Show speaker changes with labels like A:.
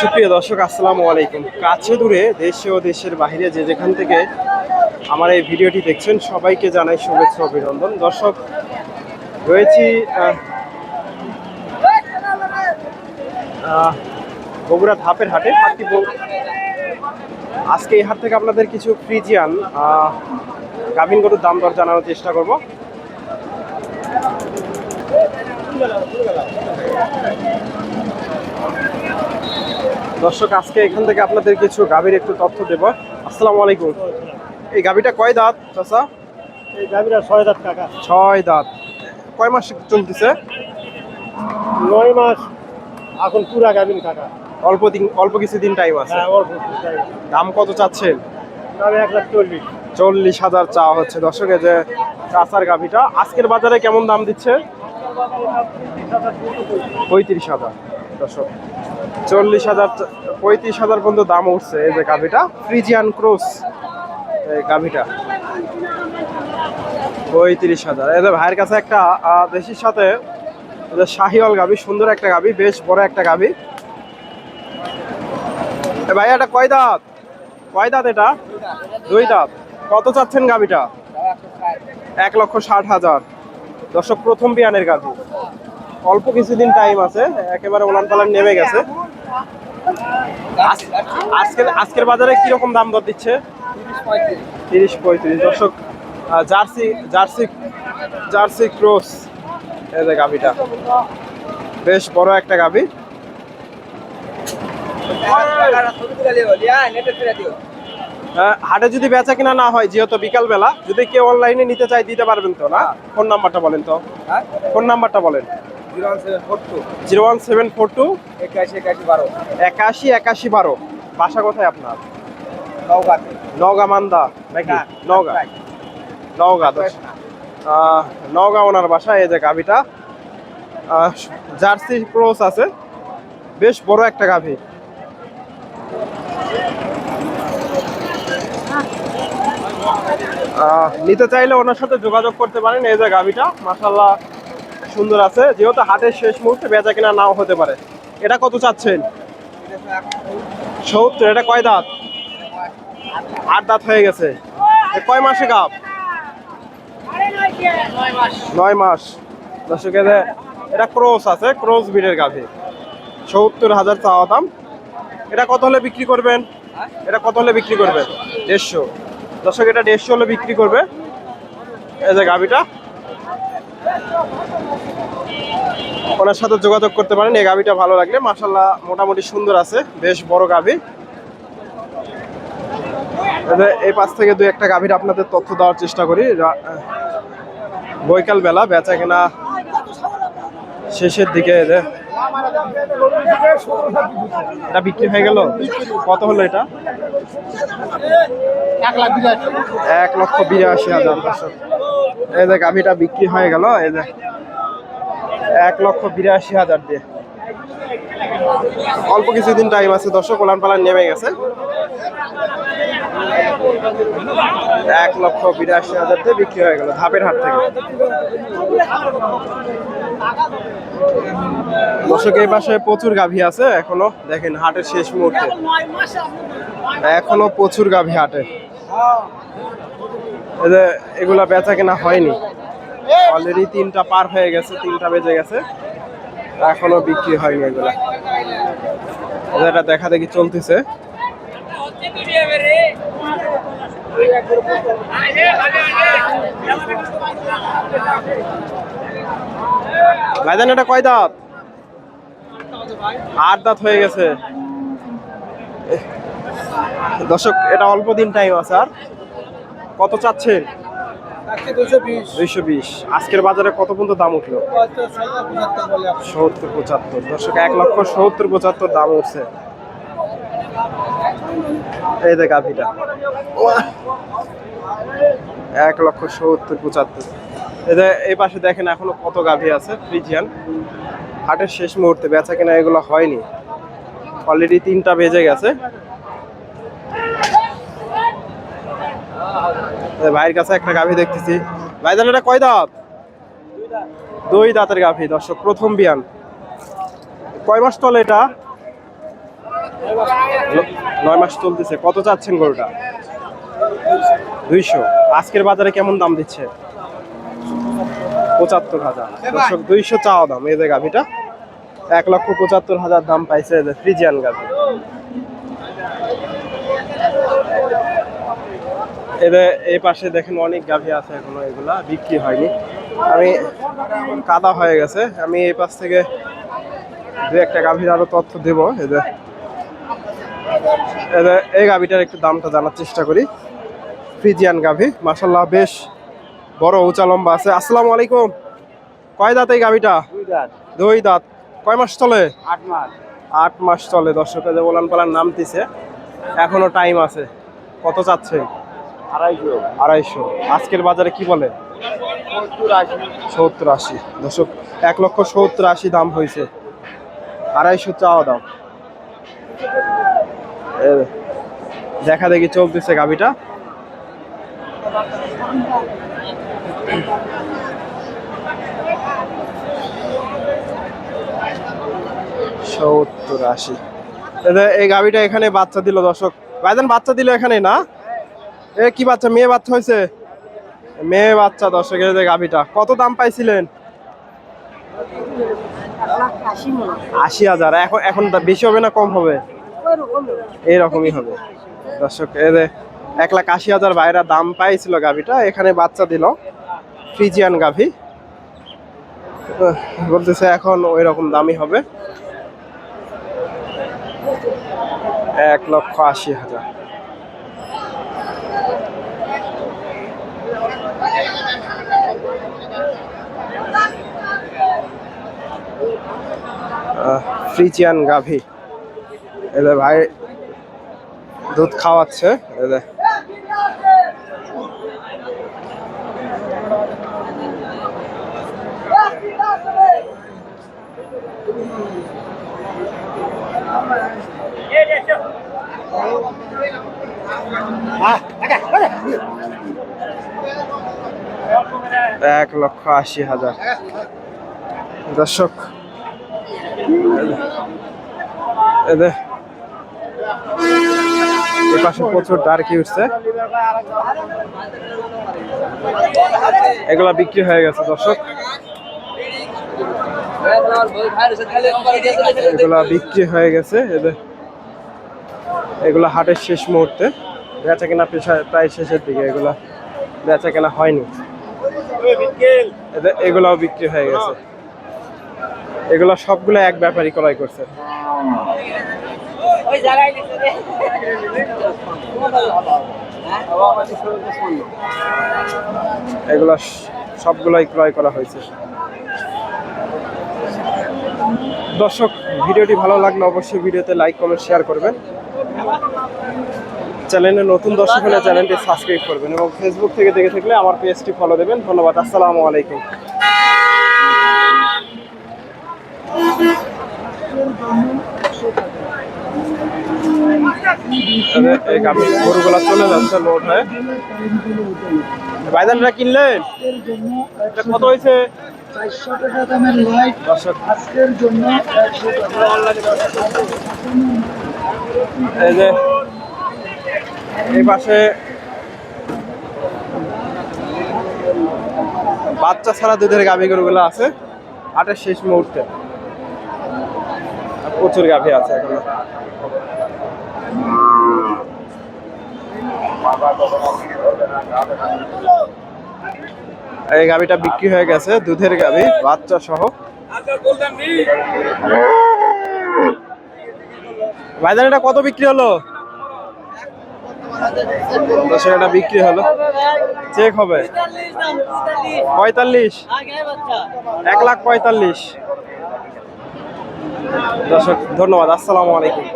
A: সুপ্রিয় দর্শক, আসসালামু আলাইকুম। কাছে দূরে দেশে ও দেশের বাইরে যে যেখান থেকে আমার এই ভিডিওটি দেখছেন, সবাইকে জানাই শুভেচ্ছা অভিনন্দন। দর্শক, রয়েছি বগুড়া ধাপের হাটে। আজকে এই হাট থেকে আপনাদের কিছু ফ্রিজিয়ান গাভিন গরুর দাম দর জানানোর চেষ্টা করব। দর্শক আজকে এখান থেকে আপনাদের কিছু গাভীর একটু তথ্য দেব। আসসালামু আলাইকুম। এই গাভীটা কয় দাঁত চাচা?
B: এই গাভীটা ছয় হাজার টাকা
A: ছয় দাঁত। কয় মাস চলতেছে?
B: নয় মাস। এখন পুরা গাভীর টাকা
A: অল্প দিন অল্প কিছু দিন টাইম আছে।
B: হ্যাঁ অল্প।
A: দাম কত চাচ্ছেন?
B: দাম এক লাখ চল্লিশ।
A: চল্লিশ হাজার চাওয়া হচ্ছে। দর্শকে যে চাচার গাভীটা আজকের বাজারে কেমন দাম দিচ্ছে? পঁয়ত্রিশ হাজার। দর্শক চল্লিশ হাজার, পঁয়ত্রিশ হাজার পর্যন্ত দাম উঠছে এই যে গাভীটা। ফ্রিজিয়ান ক্রোস এই গাভীটা। পঁয়ত্রিশ হাজার। এই যে ভাইয়ের কাছে একটা দেশির সাথে শাহিওয়াল গাভী, সুন্দর একটা গাভী, বেশ বড় একটা গাভী। ভাই, এটা কয় দাঁত? কয় দাঁত এটা? দুই দাঁত। কত চাচ্ছেন গাভীটা? এক লক্ষ ষাট হাজার। দর্শক, প্রথম বিয়ানের গাভী। অল্প কিছুদিন টাইম আছে একেবারে ওলান পালান নেমে গেছে। আজ- আজকের আজকের বাজারে কীরকম দাম দর দিচ্ছে? তিরিশ পঁয়ত্রিশ। দর্শক জার্সি জার্সি জার্সি ক্রস। এই যে গাভীটা। বেশ বড় একটা গাভী। হাটে যদি বেচা কিনা না হয় যেহেতু বিকাল বেলা যদি কেউ অনলাইনে নিতে চাই দিতে পারবেন তো না? ফোন নাম্বারটা বলেন তো। ফোন নাম্বারটা বলেন। Zero one seven four two. একাশি একাশি বারো। বাসা কোথায় আপনার? নওগাঁ। মান্দা নাকি? নওগাঁ। নওগাঁ নওগাঁ ওনার বাসা এই যে গাভিটা। জার্সি ক্রস আছে। বেশ বড় একটা গাভি। নিতে চাইলে ওনার সাথে যোগাযোগ করতে পারেন এই যে গাভিটা। মাসাল্লাহ সুন্দর আছে। যেহেতু হাটের শেষ মুহূর্তে বেচা কিনা নাও হতে পারে। এটা কত চাচ্ছেন? সত্তর, এটা কয় দাঁত? আট দাঁত হয়ে গেছে। কয় মাসে গাপ নয় মাস। দর্শক এই যে এটা ক্রোস আছে, ক্রোস বিডের গাভী। সত্তর হাজার চাওয়া দাম। এটা কত হলে বিক্রি করবেন? এটা কত হলে বিক্রি করবেন? দেড়শো। দর্শক, এটা দেড়শো হলে বিক্রি করবে। এই যে গাভীটা। ওনার সাথে যোগাযোগ করতে পারেন, এই গাভিটা ভালো লাগলে। মাসাল্লাহ মোটামুটি সুন্দর আছে, বেশ বড় গাভী। এই পাশ থেকে দুই একটা গাভীর আপনাদের তথ্য দেওয়ার চেষ্টা করি। রা- বৈকাল বেলা বেচা কেনা শেষের দিকে যে এটা বিক্রি হয়ে গেল। কত হলো এটা?
B: এক
A: লক্ষ বিরাশি হাজার এই যে গাভিটা বিক্রি হয়ে গেল, এই যে এক লক্ষ বিরাশি হাজার দিয়ে। অল্প কিছুদিন টাইম আছে দর্শক ওলান পালান নেমে গেছে। এক লক্ষ বিরাশি হাজার দিয়ে বিক্রি হয়ে গেল, ধাপের হাট থেকে। দর্শক, এই পাশে প্রচুর গাভী আছে এখনও। দেখেন, হাটের শেষ মুহূর্তে। এখনও প্রচুর গাভী হাটে। এগুলা বেচা কেনা হয়নি। অলরেডি তিনটা পার হয়ে গেছে, তিনটা বেজে গেছে। এখনও বিক্রি হয়নি এগুলা। এটা দেখা দেখি চলতেছে। ভাইজান এটা কয় দাঁত? আট দাঁত হয়ে গেছে। দর্শক এটা অল্প দিন টাইম আছে আর। কত চাচ্ছেন দুইশো বিশ। আজকের বাজারে কত পর্যন্ত দাম উঠল? সত্তর পঁচাত্তর দর্শক এক লক্ষ সত্তর পঁচাত্তর দাম উঠছে। এই দেখ গাভিটা। এক লক্ষ সত্তর পঁচাত্তর। এই পাশে দেখেন এখনও কত গাভী আছে ফ্রিজিয়ান হাটের শেষ মুহূর্তে বেচা কেনা এগুলো হয়নি। অলরেডি তিনটা বেজে গেছে। ভাইয়ের কাছে একটা গাভী দেখতেছি। ভাই ভাইজান এটা কয় দাঁত? দুই দাঁতের গাভী, দর্শক, প্রথম বিয়ান। কয় মাস চলে এটা? নয় মাস চলতেছে। কত চাচ্ছেন গরুটা? দুইশো। আজকের বাজারে কেমন দাম দিচ্ছে? পঁচাত্তর হাজার। দর্শক, দুইশো চাওয়া দাম এই যে গাভিটা। এক লক্ষ পঁচাত্তর হাজার দাম পাইছে ফ্রিজিয়ান গাভি। এদের এই পাশে দেখেন অনেক গাভি আছে এখনও, এগুলা বিক্রি হয়নি। আমি কাদা হয়ে গেছে। আমি এই পাশ থেকে দু একটা গাভীর আরও তথ্য দেবো। এদের এই গাভিটার একটু দামটা জানার চেষ্টা করি। ফ্রিজিয়ান গাভি মাসাল্লাহ বেশ বড় উঁচা লম্বা আছে। আসসালামু আলাইকুম। কয় দাঁত এই গাভিটা?
B: দুই দাঁত।
A: কয় মাস চলে?
B: আট মাস।
A: আট মাস চলে। দর্শকের যে ওলান পালান নামতেছে এখনও টাইম আছে। কত চাচ্ছে?
B: আড়াইশো।
A: আড়াইশো। আজকের বাজারে কি বলে?
B: সত্তর আশি।
A: দর্শক এক লক্ষ সত্তর আশি দাম হয়েছে। আড়াইশো চাওয়া দাম দেখা দেখি চলতেছে গাবিটা সত্তর আশি। এই গাবিটা এখানে বাচ্চা দিল, দর্শক। ভাইজান, বাচ্চা দিল এখানে না? এ, কি বাচ্চা? মেয়ে বাচ্চা হয়েছে? মেয়ে বাচ্চা দর্শকের যে গাভিটা কত দাম পাইছিলেন? আশি হাজার। এখন এখন বেশি হবে না কম হবে? এইরকমই হবে। দর্শক এর এক লাখ আশি হাজার বাইরা দাম পাইছিল গাভিটা এখানে বাচ্চা দিল। ফ্রিজিয়ান গাভি। বলতেছে এখন ওই রকম দামই হবে। এক লক্ষ আশি হাজার। ফ্রিজিয়ান গাভি। এদের ভাই দুধ খাওয়াচ্ছে। এদের এক লক্ষ আশি হাজার। দর্শক এদের প্রচুর ডার্কি উঠছে? এগুলা বিক্রি হয়ে গেছে, দর্শক। এগুলা বিক্রি হয়ে গেছে এদের এগুলা হাটের শেষ মুহূর্তে। বেচা কেনা পেশা- প্রায় শেষের দিকে এগুলা বেচা কেনা হয়নি। এগুলাও বিক্রি হয়ে গেছে। এগুলা সবগুলো এক ব্যাপারই ক্রয় করছে। এগুলো সবগুলোই ক্রয় করা হয়েছে। দর্শক ভিডিওটি ভালো লাগলে অবশ্যই ভিডিওতে লাইক কমেন্ট শেয়ার করবেন। চ্যানেলে নতুন দর্শক হলে চ্যানেলটি সাবস্ক্রাইব করবেন এবং ফেসবুক থেকে দেখে থাকলে আমার পেজটি ফলো দেবেন। ধন্যবাদ, আসসালামু আলাইকুম। লোড কত হয়েছে? এই যে এই পাশে বাচ্চা ছাড়া দুধের গাভী গরুগুলো আছে। আটের শেষ মুহূর্তে। প্রচুর গাভী আছে এই গাভীটা বিক্রি হয়ে গেছে, দুধের গাভী, বাচ্চা সহ। ভাইজান, এটা কত বিক্রি হলো? দশের এটা বিক্রি হলো। চেক হবে। পঁয়তাল্লিশ। এক লাখ পঁয়তাল্লিশ। দর্শক ধন্যবাদ। আসসালামু আলাইকুম।